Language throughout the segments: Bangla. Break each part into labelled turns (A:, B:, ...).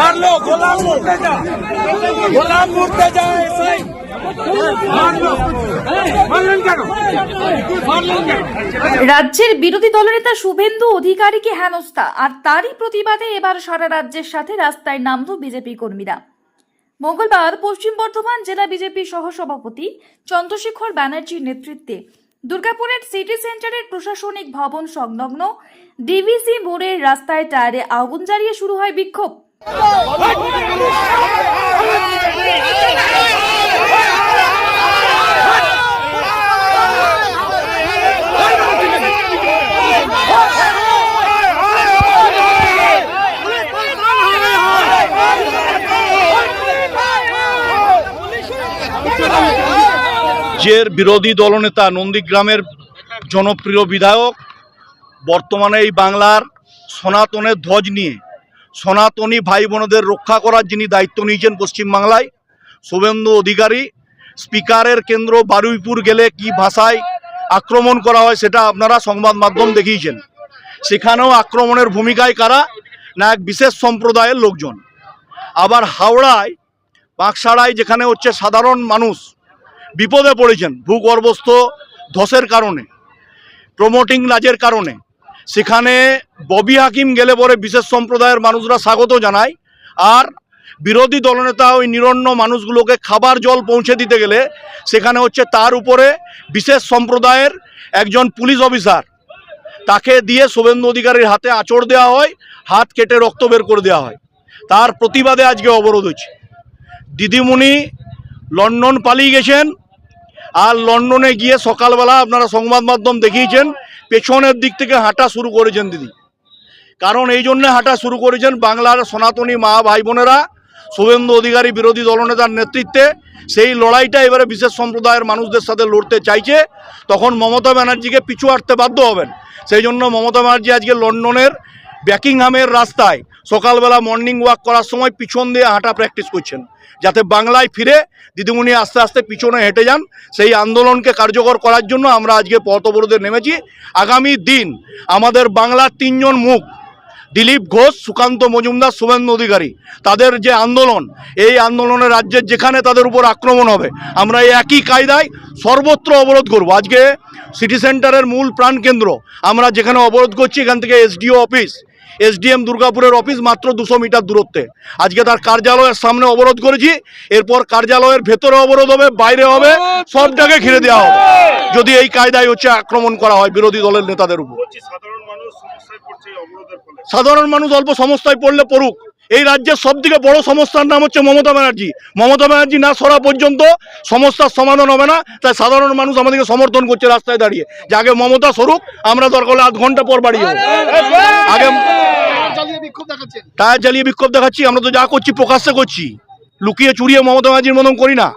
A: মারলো, গোলাম গোলাম এসআই
B: রাজ্যের বিরোধী দলনেতা শুভেন্দু অধিকারীকে হেনস্থা, আর তারই প্রতিবাদে এবার সারা রাজ্যের সাথে রাস্তায় নামল বিজেপি কর্মীরা। মঙ্গলবার পশ্চিম বর্ধমান জেলা বিজেপি সহসভাপতি চন্দ্রশেখর ব্যানার্জির নেতৃত্বে দুর্গাপুরের সিটি সেন্টারের প্রশাসনিক ভবন সংলগ্ন ডিভিসি মোড়ের রাস্তায় টায়ারে আগুন জ্বালিয়ে শুরু হয় বিক্ষোভ
C: রাজ্যের বিরোধী দলনেতা নন্দীগ্রামের জনপ্রিয় বিধায়ক, বর্তমানে এই বাংলার সনাতনের ধ্বজ নিয়ে সনাতনী ভাই বোনদের রক্ষা করার যিনি দায়িত্ব নিয়েছেন পশ্চিমবাংলায়, শুভেন্দু অধিকারী, স্পিকারের কেন্দ্র বারুইপুর গেলে কি ভাষায় আক্রমণ করা হয় সেটা আপনারা সংবাদ মাধ্যম দেখিয়েছেন। সেখানেও আক্রমণের ভূমিকায় কারা? না, এক বিশেষ সম্প্রদায়ের লোকজন। আবার হাওড়ায় বাঁকসাড়ায় যেখানে হচ্ছে সাধারণ মানুষ বিপদে পড়েছেন, ভূগর্ভস্থ ধসের কারণে প্রমোটিং লাজের কারণে। সেখানে ববি হাকিম গেলে পরে বিশেষ সম্প্রদায়ের মানুষরা স্বাগত জানায়। আর বিরোধী দলনেতা ওই নিরন্ন মানুষগুলোকে খাবার জল পৌঁছে দিতে গেলে সেখানে হচ্ছে তার উপরে বিশেষ সম্প্রদায়ের একজন পুলিশ অফিসার, তাকে দিয়ে শুভেন্দু অধিকারীর হাতে আঁচড় দেওয়া হয়, হাত কেটে রক্ত বের করে দেওয়া হয়। তার প্রতিবাদে আজকে অবরোধ হচ্ছে দিদিমণি লন্ডন পালিয়ে গেছেন আর লন্ডনে গিয়ে সকালবেলা আপনারা সংবাদ মাধ্যম দেখিয়েছেন, পেছনের দিক থেকে হাঁটা শুরু করেছেন দিদি। কারণ এই জন্য হাঁটা শুরু করেছেন বাংলার সনাতনী মা ভাই বোনেরা, শুভেন্দু অধিকারী বিরোধী দলনেতার নেতৃত্বে। সেই লড়াইটা এবারে বিশেষ সম্প্রদায়ের মানুষদের সাথে লড়তে চাইছে। তখন মমতা ব্যানার্জিকে পিছু হাঁটতে বাধ্য হবেন। সেই জন্য মমতা ব্যানার্জি আজকে লন্ডনের ব্যাকিংহামের রাস্তায় সকালবেলা মর্নিং ওয়াক করার সময় পিছন দিয়ে হাঁটা প্র্যাকটিস করছেন। যাতে বাংলায় ফিরে দিদিমণি আস্তে আস্তে পিছনে হেঁটে যান, সেই আন্দোলনকে কার্যকর করার জন্য আমরা আজকে পথ অবরোধে নেমেছি। আগামী দিন আমাদের বাংলার তিনজন মুখ, দিলীপ ঘোষ, সুকান্ত মজুমদার, শুভেন্দু অধিকারী, তাদের যে আন্দোলন, এই আন্দোলনে রাজ্যের যেখানে তাদের উপর আক্রমণ হবে, আমরা এই একই কায়দায় সর্বত্র অবরোধ করব। আজকে সিটি সেন্টারের মূল প্রাণকেন্দ্র, আমরা যেখানে অবরোধ করছি, এখান থেকে এসডিও অফিস এসডিএম দুর্গাপুরের অফিস মাত্র দুশো মিটার দূরত্বে। আজকে তার কার্যালয়ের সামনে অবরোধ করেছি এরপর কার্যালয়ের ভেতরে অবরোধ হবে বাইরে হবে সব জায়গায় ঘিরে দেওয়া হবে। যদি এই কায়দায় হচ্ছে আক্রমণ করা হয় বিরোধী দলের নেতাদের উপর।
D: সাধারণ মানুষ
C: অল্প সমস্যায় পড়লে পড়ুক। এই রাজ্যের সব থেকে বড় সমস্যার নাম হচ্ছে মমতা ব্যানার্জি। মমতা ব্যানার্জি না সরা পর্যন্ত সমস্যার সমাধান হবে না তাই সাধারণ মানুষ আমাদেরকে সমর্থন করছে রাস্তায় দাঁড়িয়ে। যে আগে মমতা সরুক আমরা দরকার হলে আধ ঘণ্টা পর বাড়ি যাব আগে টায়ার জ্বালিয়ে বিক্ষোভ দেখাচ্ছি, আমরা তো যা করছি প্রকাশ্যে করছি। লুকিয়ে চুরিয়ে মমতা ব্যানার্জির মতন করি না।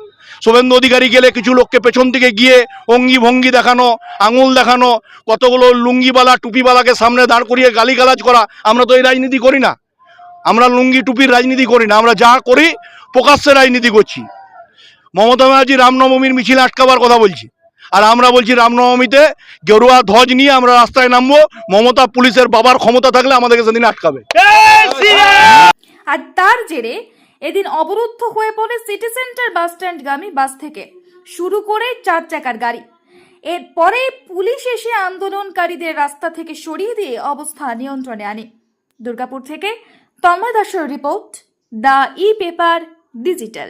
C: শুভেন্দু অধিকারী গেলে কিছু লোককে পেছন থেকে গিয়ে অঙ্গি ভঙ্গি দেখানো, আঙুল দেখানো, কতগুলো লুঙ্গিওয়ালা টুপিওয়ালাকে সামনে দাঁড় করিয়ে গালিগালাজ করা, আমরা তো এই রাজনীতি করি না। আমরা লুঙ্গি, টুপির রাজনীতি করি না, আমরা যা করি, প্রকাশ্যে রাজনীতি করছি। মমতা ব্যানার্জি রামনবমীর মিছিল আটকাবার কথা বলছি। আর আমরা বলছি রামনবমীতে গেরুয়া ধ্বজ নিয়ে আমরা রাস্তায় নামবো। মমতা পুলিশের বাবার ক্ষমতা থাকলে আমাদেরকে সেদিন আটকাবে।
B: আর তার জেরে এদিন অবরুদ্ধ হয়ে পড়ে সিটি সেন্টার বাস স্ট্যান্ডগামী বাস থেকে। শুরু করে চার চাকার গাড়ি। এরপরে পুলিশ এসে আন্দোলনকারীদের রাস্তা থেকে সরিয়ে দিয়ে অবস্থা নিয়ন্ত্রণে আনে। দুর্গাপুর থেকে তন্ময় দাসের report, the e paper digital.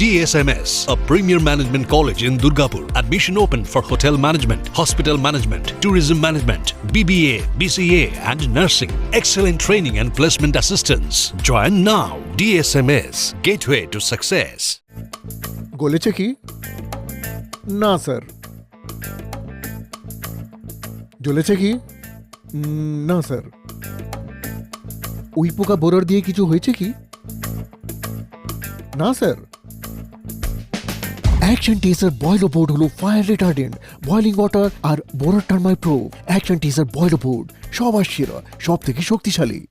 E: DSMS, a premier management college in Durgapur. Admission open for hotel management, hospital management, tourism management, BBA, BCA, and nursing. Excellent training and placement assistance. Join now. DSMS, gateway to success.
F: গলেছে কি না স্যার জ্বলেছে কি উম, না স্যার উই পোকা বোরার দিয়ে কিছু হয়েছে কি না sir action Tesa Boilo board হলো ফায়ার রিটার্ডেন্ট বয়লিং ওয়াটার আর borer termite proof action Tesa Boilo board সব আসছে সব থেকে শক্তিশালী।